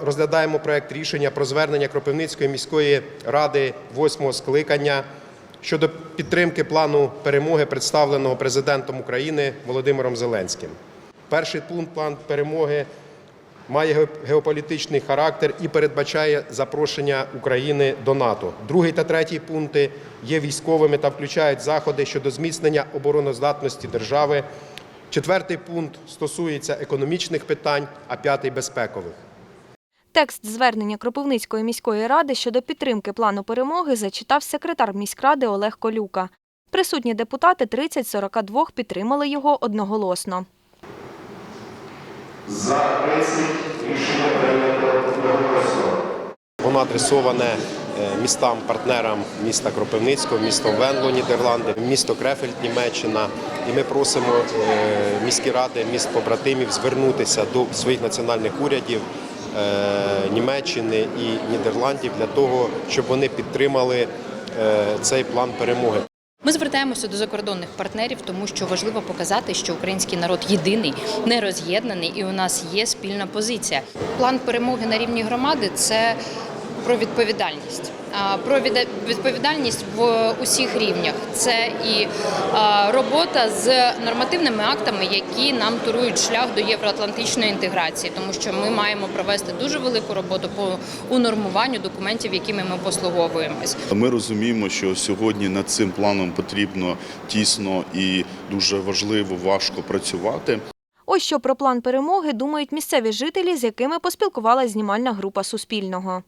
Розглядаємо проект рішення про звернення Кропивницької міської ради восьмого скликання щодо підтримки плану перемоги, представленого президентом України Володимиром Зеленським. Перший пункт план перемоги має геополітичний характер і передбачає запрошення України до НАТО. Другий та третій пункти є військовими та включають заходи щодо зміцнення обороноздатності держави. Четвертий пункт стосується економічних питань, а п'ятий безпекових. Текст звернення Кропивницької міської ради щодо підтримки плану перемоги зачитав секретар міськради Олег Колюка. Присутні депутати 30-42 підтримали його одноголосно. Воно адресоване е, містам-партнерам міста Кропивницького, місто Венло, Нідерланди, місто Крефельд, Німеччина. І ми просимо е, міські ради міст побратимів звернутися до своїх національних урядів Німеччини і Нідерландів для того, щоб вони підтримали е, цей план перемоги. Ми звертаємося до закордонних партнерів, тому що важливо показати, що український народ єдиний, не роз'єднаний, і у нас є спільна позиція. План перемоги на рівні громади це про відповідальність. Про відповідальність в усіх рівнях. Це і робота з нормативними актами, які нам турують шлях до євроатлантичної інтеграції, тому що ми маємо провести дуже велику роботу по унормуванню документів, якими ми послуговуємось. Ми розуміємо, що сьогодні над цим планом потрібно тісно і дуже важливо важко працювати. Ось що про план перемоги думають місцеві жителі, з якими поспілкувалась знімальна група Суспільного.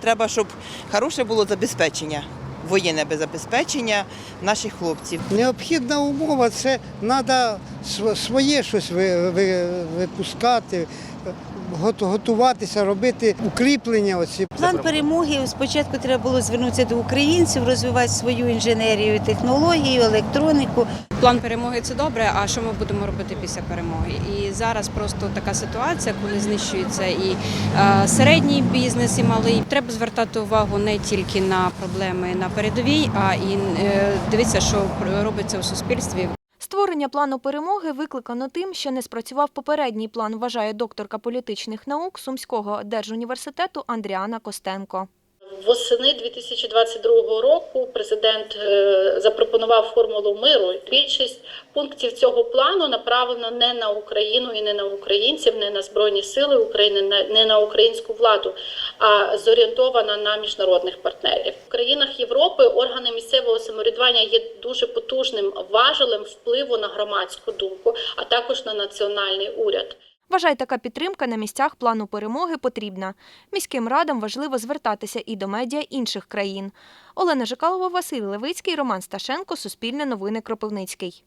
Треба, щоб хороше було забезпечення, воєнне забезпечення наших хлопців. Необхідна умова це треба своє щось ви- ви- випускати, готуватися, робити укріплення. Оці. План перемоги спочатку треба було звернутися до українців, розвивати свою інженерію, технологію, електроніку. План перемоги це добре. А що ми будемо робити після перемоги? І зараз просто така ситуація, коли знищується і е, середній бізнес, і малий. Треба звертати увагу не тільки на проблеми на передовій, а і е, дивитися, що робиться у суспільстві. Створення плану перемоги викликано тим, що не спрацював попередній план, вважає докторка політичних наук Сумського держуніверситету Андріана Костенко. Восени 2022 року президент е, запропонував формулу миру. Більшість пунктів цього плану направлено не на Україну і не на українців, не на збройні сили України, не- на українську владу, а зорієнтована на міжнародних партнерів. В країнах Європи органи місцевого самоврядування є дуже потужним важелем впливу на громадську думку, а також на національний уряд. Вважає, така підтримка на місцях плану перемоги потрібна. Міським радам важливо звертатися і до медіа інших країн. Олена Жикалова, Василь Левицький, Роман Сташенко, Суспільне новини Кропивницький.